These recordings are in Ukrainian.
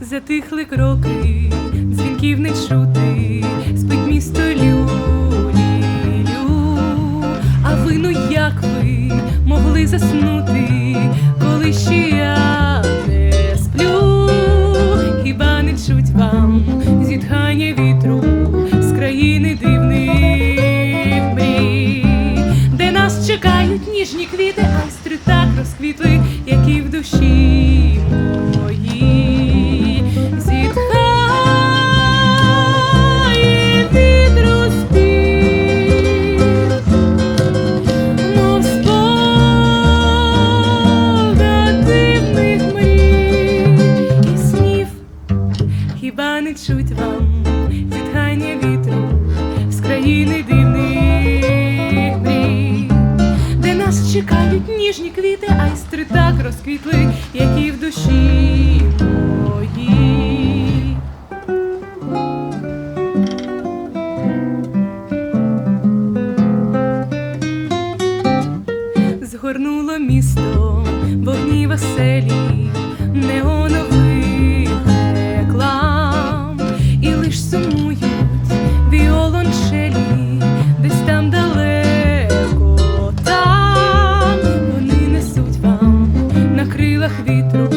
Затихли кроки, дзвінків не чути, спить місто люлілю. А ви, ну як ви могли заснути, коли ще я не так розквітли, які в душі ніжні квіти, айстри так розквітли, які в душі моїй. Згорнуло місто, вогні веселі, вітру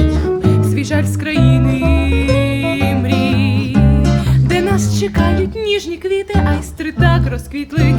свій жаль з країни мрій, де нас чекають ніжні квіти, айстри так розквітли,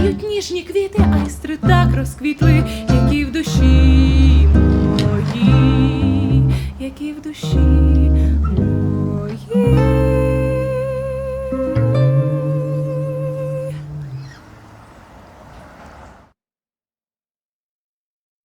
чекають ніжні квіти, айстри так розквітли,